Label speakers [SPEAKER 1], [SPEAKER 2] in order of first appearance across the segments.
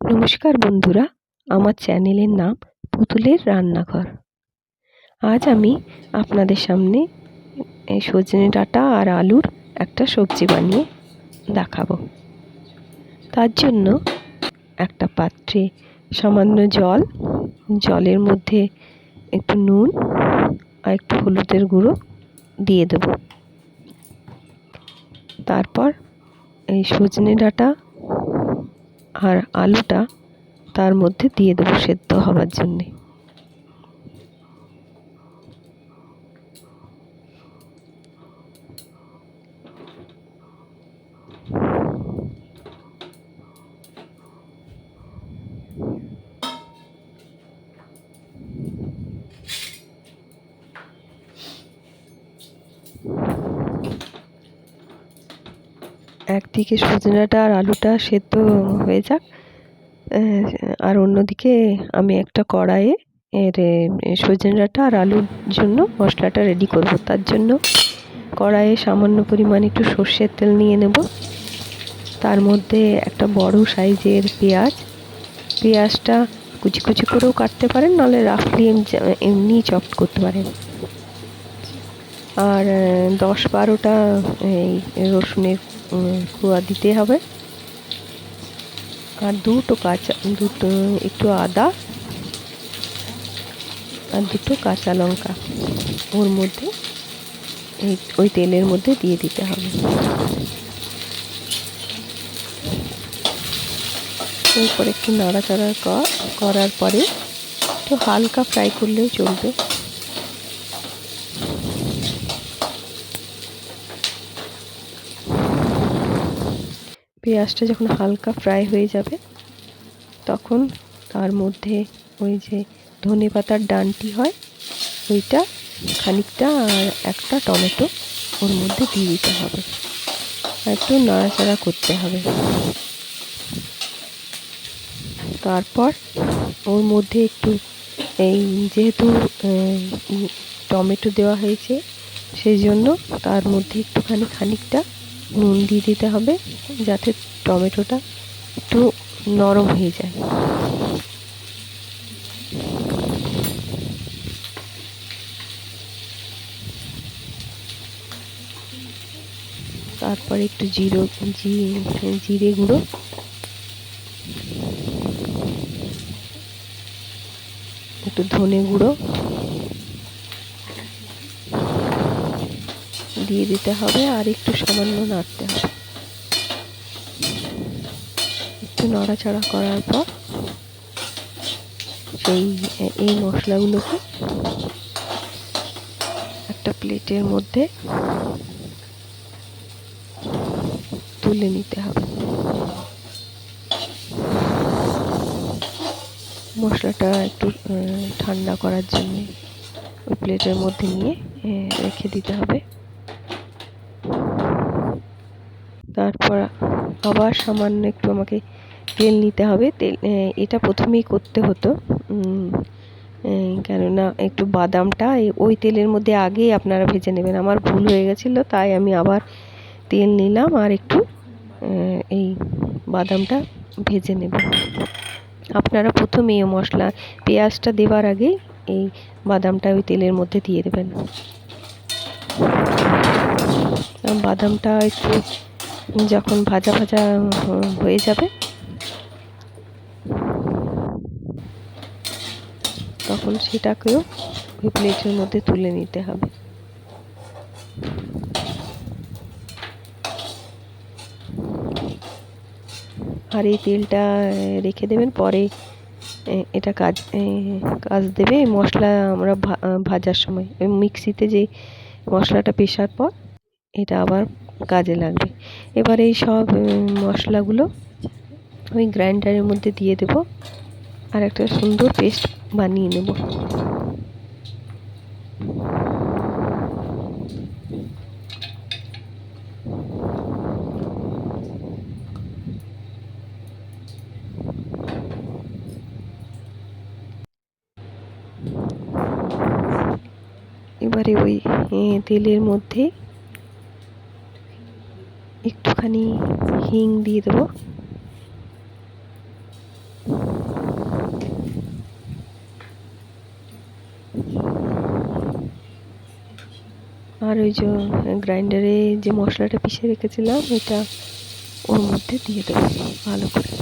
[SPEAKER 1] নমস্কার বন্ধুরা, আমার চ্যানেলের নাম পুতুলের রান্নাঘর। আজ আমি আপনাদের সামনে সজনে ডাঁটা আর আলুর একটা সবজি বানিয়ে দেখাবো। তার জন্য একটা পাত্রে সামান্য জল, জলের মধ্যে একটু নুন আর একটু হলুদের গুঁড়ো দিয়ে দেব। তারপর এই সজনে ডাঁটা আর আলুটা তার মধ্যে দিয়ে দেবো সেদ্ধ হবার জন্যে। একদিকে সজনাটা আর আলুটা সেদ্ধ হয়ে যাক। আর অন্যদিকে আমি একটা কড়াইয়ে এর সজনে ডাঁটা আর আলুর জন্য মশলাটা রেডি করব। তার জন্য কড়াইয়ে সামান্য পরিমাণ একটু সর্ষের তেল নিয়ে নেব। তার মধ্যে একটা বড় সাইজের পেঁয়াজ। পেঁয়াজটা কুচি কুচি করেও কাটতে পারেন, নাহলে রাফলি এমনি চপ করতে পারেন। আর দশ বারোটা, এই রসুনের কুয়া দিতে হবে। আর দুটো কাঁচা দুটো একটু আদা আর দুটো কাঁচা লঙ্কা। ওর মধ্যে ওই তেলের মধ্যে দিয়ে দিতে হবে। এরপর একটু নাড়াচাড়া করার পরে একটু হালকা ফ্রাই করলেও চলবে। পেঁয়াজটা যখন হালকা ফ্রাই হয়ে যাবে, তখন তার মধ্যে ওই যে ধনে পাতার ডানটি হয়, ওইটা খানিকটা আর একটা টমেটো ওর মধ্যে দিয়ে দিতে হবে। একটু নাড়াচাড়া করতে হবে। তারপর ওর মধ্যে একটু এই যেহেতু টমেটো দেওয়া হয়েছে সেই জন্য তার মধ্যে একটুখানি খানিকটা নুন দিয়ে দিতে হবে যাতে টমেটোটা একটু নরম হয়ে যায়। তারপরে একটু জিরো জিরে গুঁড়ো। একটু ধনে গুঁড়ো। দিয়ে দিতে হবে আর একটু সামান্য নাড়তে হবে। একটু নড়াচড়া করার পর সেই, এই মশলাগুলোকে একটা প্লেটের মধ্যে তুলে নিতে হবে। মশলাটা একটু ঠান্ডা করার জন্য ওই প্লেটের মধ্যে নিয়ে রেখে দিতে হবে। তারপর আবার সামান্য একটু আমাকে তেল নিতে হবে। তেল এটা প্রথমেই করতে হতো। কেননা একটু বাদামটা ওই তেলের মধ্যে আগেই আপনারা ভেজে নেবেন। আমার ভুল হয়ে গেছিল, তাই আমি আবার তেল নিলাম আর একটু এই বাদামটা ভেজে নেব। আপনারা প্রথমে এই মশলা, পেঁয়াজটা দেওয়ার আগে এই বাদামটা ওই তেলের মধ্যে দিয়ে দেবেন। বাদামটা একটু যখন ভাজা ভাজা হয়ে যাবে, তখন সেটাকেও ওই প্লেটের মধ্যে তুলে নিতে হবে। আর এই তেলটা রেখে দেবেন, পরে এটা কাজ কাজ দেবে। মশলা আমরা ভাজার সময়, ওই মিক্সিতে যে মশলাটা পেশার পর এটা আবার কাজে লাগবে। এবার এই সব মশলাগুলো ওই গ্রাইন্ডারের মধ্যে দিয়ে দেব আর একটা সুন্দর পেস্ট বানিয়ে নেব। এবারে ওই তেলের মধ্যে একটুখানি হিং দিয়ে দেবো। আর ওই যে গ্রাইন্ডারে যে মশলাটা পিষে রেখেছিলাম, এটা ওর মধ্যে দিয়ে দেবো ভালো করে।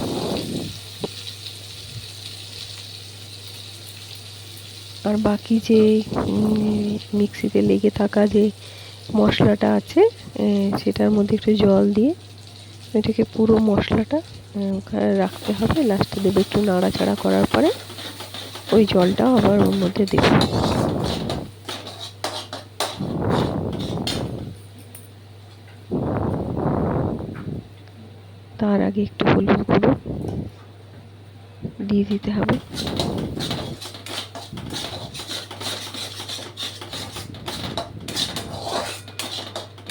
[SPEAKER 1] আর বাকি যে মিক্সিতে লেগে থাকা যে মশলাটা আছে সেটার মধ্যে একটু জল দিয়ে এটাকে পুরো মশলাটা রাখতে হবে। লাস্টে দেবে একটু নাড়াচাড়া করার পরে ওই জলটাও আবার ওর মধ্যে দেবে। তার আগে একটু হলুদ গুঁড়ো দিয়ে দিতে হবে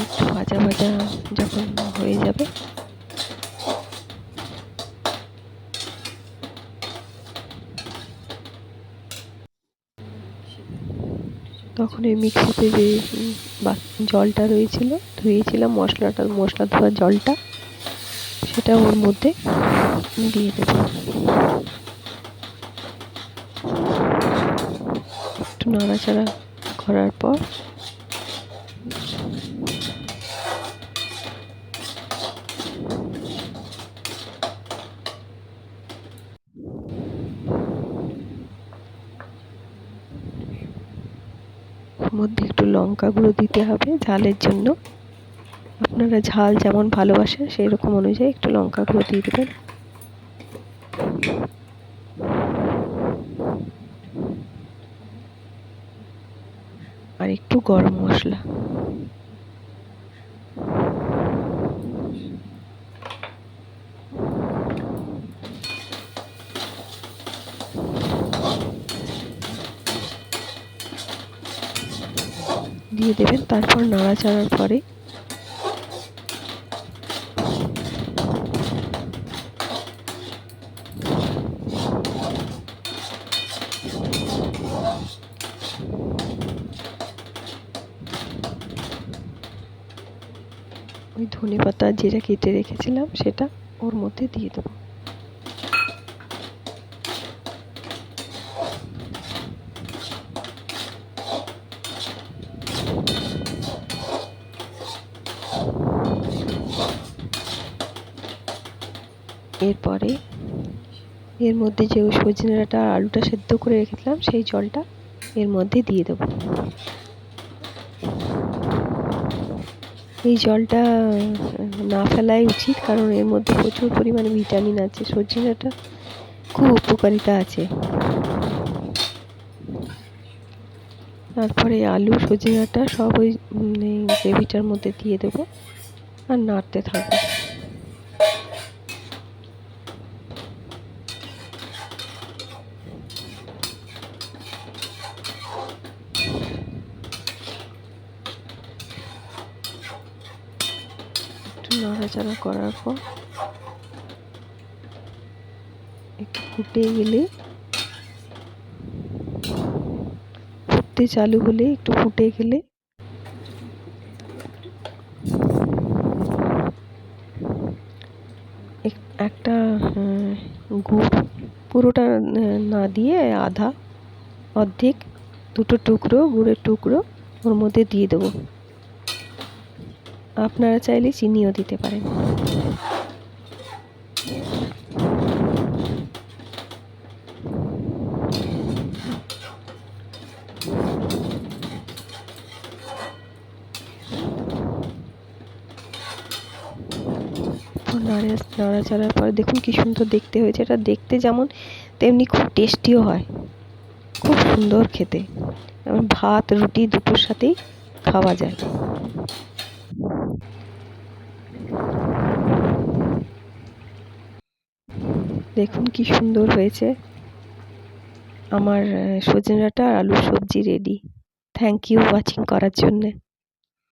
[SPEAKER 1] একটু ভাজা ভাজা যখন হয়ে যাবে। তখন এই মিক্সিতে যে জলটা রয়েছিল, ধুয়েছিলাম মশলাটা, মশলা ধোয়া জলটা, সেটা ওর মধ্যে দিয়ে দেব। একটু নাড়াচাড়া করার পর মধ্যে একটু লঙ্কা গুঁড়ো দিতে হবে ঝালের জন্য। আপনারা ঝাল যেমন ভালোবাসেন সেই রকম অনুযায়ী একটু লঙ্কা গুঁড়ো দিয়ে দেবেন। আর একটু গরম মশলা। দিয়ে দেবেন, তারপর নাড়াচাড়ার পরে ওই ধনে পাতা যেটা কেটে রেখেছিলাম, সেটা ওর মধ্যে দিয়ে দেবো। এরপরে এর মধ্যে যে সজনে ডাঁটা আর আলুটা সেদ্ধ করে রেখেছিলাম, সেই জলটা এর মধ্যে দিয়ে দেবো। এই জলটা না ফেলাই উচিত, কারণ এর মধ্যে প্রচুর পরিমাণে ভিটামিন আছে, সজনে ডাঁটা খুব উপকারিতা আছে। তারপরে আলু, সজনে ডাঁটা সব ওই গ্রেভিটার মধ্যে দিয়ে দেবো আর নাড়তে থাকব। নাড়াচাড়া করার পর একটু ফুটে গেলে, ফুটতে চালু হলে একটু ফুটে গেলে একটা গুড় পুরোটা না দিয়ে আধা অর্ধেক দুটো টুকরো গুড়ের টুকরো ওর মধ্যে দিয়ে দেবো। আপনারা চাইলে চিনিও দিতে পারেন। নাড়ে নাড়াচাড়ার পরে দেখুন কি সুন্দর দেখতে হয়েছে। এটা দেখতে যেমন তেমনি খুব টেস্টিও হয়। খুব সুন্দর খেতে। ভাত, রুটি দুটোর সাথেই খাওয়া যায়। দেখুন কি সুন্দর হয়েছে। আমার সজনে আর আলুর সবজি রেডি থ্যাংক ইউ ওয়াচিং করার জন্যে।